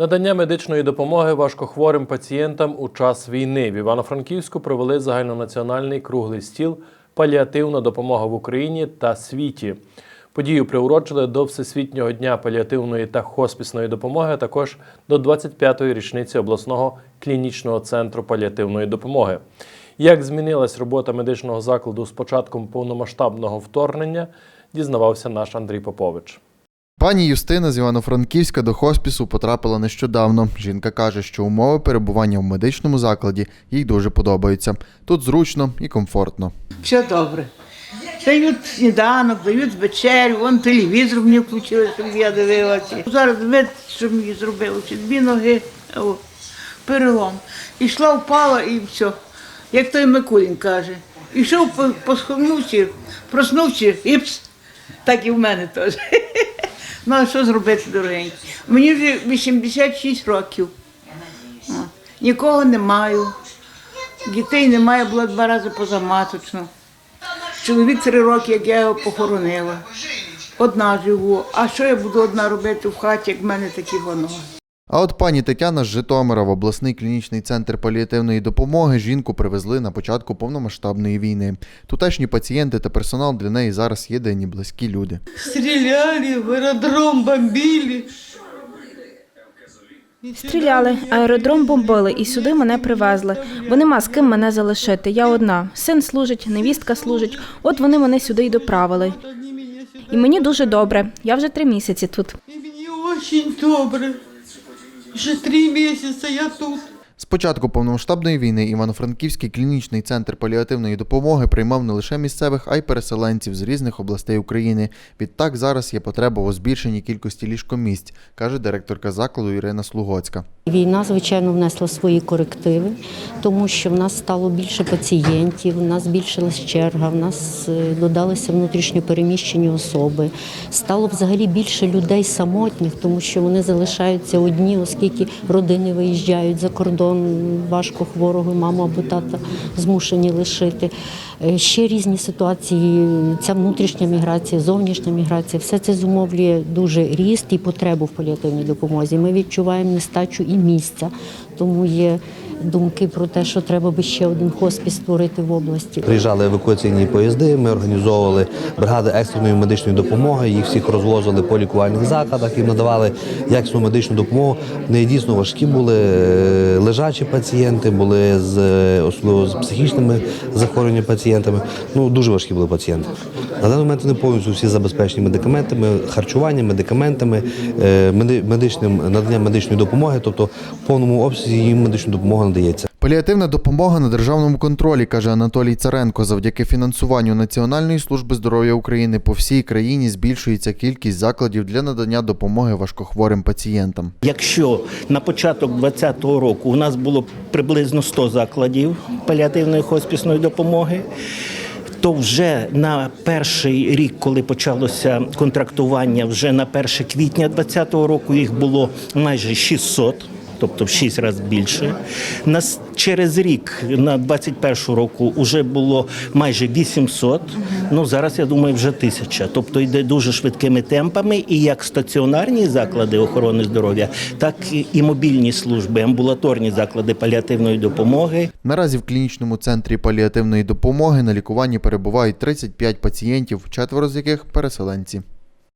Надання медичної допомоги важкохворим пацієнтам у час війни в Івано-Франківську провели загальнонаціональний круглий стіл Паліативна допомога в Україні та світі. Подію приурочили до Всесвітнього дня паліативної та хоспісної допомоги, а також до 25-ї річниці обласного клінічного центру паліативної допомоги. Як змінилась робота медичного закладу з початком повномасштабного вторгнення, дізнавався наш Андрій Попович. Пані Юстина з Івано-Франківська до хоспісу потрапила нещодавно. Жінка каже, що умови перебування в медичному закладі їй дуже подобаються. Тут зручно і комфортно. Все добре. Дають сніданок, дають вечерю, вон телевізор мені включили, щоб я дивилася. Зараз вид, що мені зробили, дві ноги, о, перелом. Ішла, впала і все. Як той Микулін каже. Ішов, по- посховнувся, проснувся, і пс. Так і в мене теж. Ну, а що зробити, дорогенькі? Мені вже 86 років. Нікого не маю. Дітей немає, була два рази позаматочно. Чоловік три роки, як я його похоронила. Одна живу. А що я буду одна робити в хаті, як в мене такі воно? А от пані Тетяна з Житомира в обласний клінічний центр паліативної допомоги жінку привезли на початку повномасштабної війни. Тутешні пацієнти та персонал для неї зараз єдині близькі люди. Стреляли, в аеродром бомбили. Стріляли, аеродром бомбили і сюди мене привезли, бо нема з ким мене залишити. Я одна. Син служить, невістка служить. От вони мене сюди й доправили. І мені дуже добре. Я вже три місяці тут. И мне очень добре. Уже три месяца я тут. З початку повномасштабної війни Івано-Франківський клінічний центр паліативної допомоги приймав не лише місцевих, а й переселенців з різних областей України. Відтак зараз є потреба у збільшенні кількості ліжкомісць, каже директорка закладу Ірина Слугоцька. Війна, звичайно, внесла свої корективи, тому що в нас стало більше пацієнтів, в нас збільшилась черга, в нас е, додалися внутрішньо переміщені особи. Стало взагалі більше людей самотніх, тому що вони залишаються одні, оскільки родини виїжджають за кордон, важко хворого маму або тата змушені лишити. Е, Ще різні ситуації, ця внутрішня міграція, зовнішня міграція, все це зумовлює дуже ріст і потребу в паліативній допомозі. Ми відчуваємо нестачу і місця, тому є думки про те, що треба би ще один хоспіс створити в області. Приїжджали евакуаційні поїзди, ми організовували бригади екстреної медичної допомоги, їх всіх розвозили по лікувальних закладах, їм надавали якісну медичну допомогу. Вони дійсно важкі були е, лежачі пацієнти, були з е, особливо з психічними захворюваннями пацієнтами. Ну дуже важкі були пацієнти. На даний момент вони повністю всі забезпечені медикаментами, харчуванням, медикаментами, е, медичним наданням медичної допомоги, тобто в повному обсязі їм медична допомога надається. Паліативна допомога на державному контролі, каже Анатолій Царенко. Завдяки фінансуванню Національної служби здоров'я України по всій країні збільшується кількість закладів для надання допомоги важкохворим пацієнтам. Якщо на початок 2020 року у нас було приблизно 100 закладів паліативної хоспісної допомоги, то вже на перший рік, коли почалося контрактування, вже на 1 квітня 2020 року їх було майже 600. Тобто в 6 разів більше. Нас через рік на 21 року вже було майже 800. Ну зараз я думаю, вже тисяча. Тобто йде дуже швидкими темпами, і як стаціонарні заклади охорони здоров'я, так і- мобільні служби, амбулаторні заклади паліативної допомоги. Наразі в клінічному центрі паліативної допомоги на лікуванні перебувають 35 пацієнтів, четверо з яких переселенці.